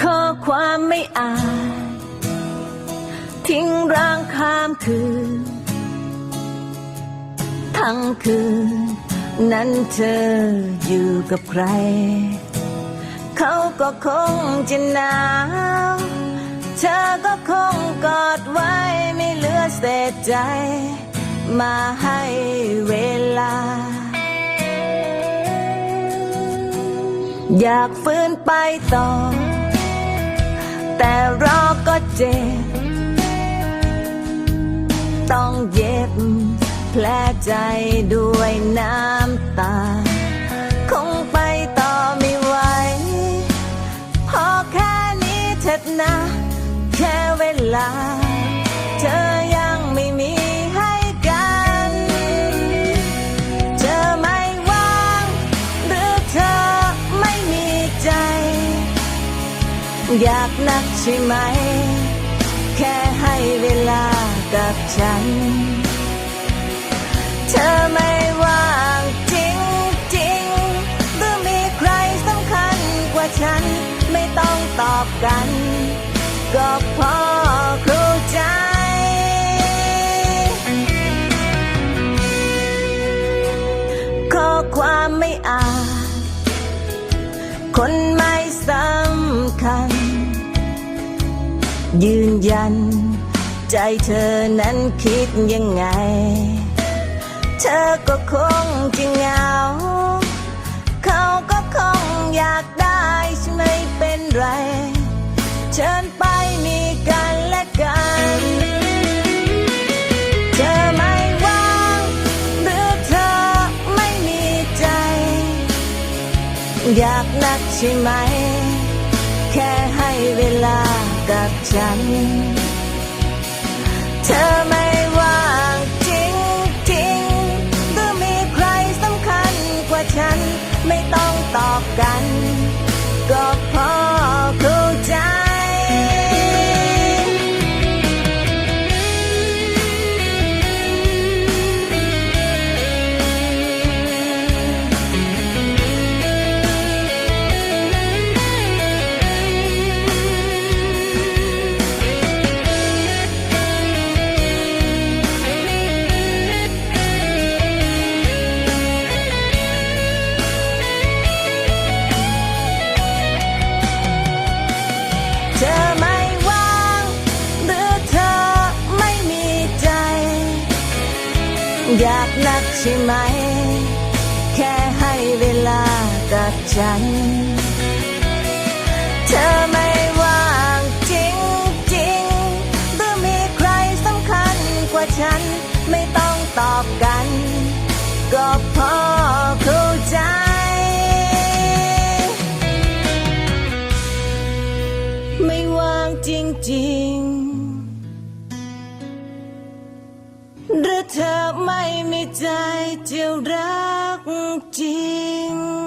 ข้อความไม่อาน ทิ้งร้างข้ามคืน ทั้งคืน นั้นเธออยู่กับใคร เขาก็คงจะหนาวเธอก็คงกอดไว้ไม่เหลือเศษใจ มาให้เวลา อยากฟื้นไปต่อ แต่รอก็เจ็บ ต้องเย็บแผลใจด้วยน้ำตา อยากนักใช่ไหม แค่ให้เวลากับฉัน เธอไม่ว่างจริงจริงหรือมีใครสำคัญกว่าฉัน ไม่ต้องตอบกัน ก็พอเข้าใจข้อความไม่อาจคนไม่สำคัญ ยืนยัน ใจเธอนั้นคิดยังไง เธอก็คงจะเหงา เขาก็คงอยากได้ฉันไม่เป็นไร เชิญไปมีกันและกันเธอไม่ว่างหรือเธอไม่มีใจอยากนักใช่ไหม กับฉันเธอไม่ว่างจริงจริงๆหรือมีใครสำคัญกว่าฉันไม่ต้องตอบกัน อยากนักใช่ไหม แค่ให้เวลากับฉัน เธอไม่ว่างจริงจริงๆหรือมีใครสำคัญกว่าฉัน ไม่ต้องตอบกัน ก็พอเข้าใจไม่ว่างจริงๆหรือ เธอไม่มีใจจะรักจริง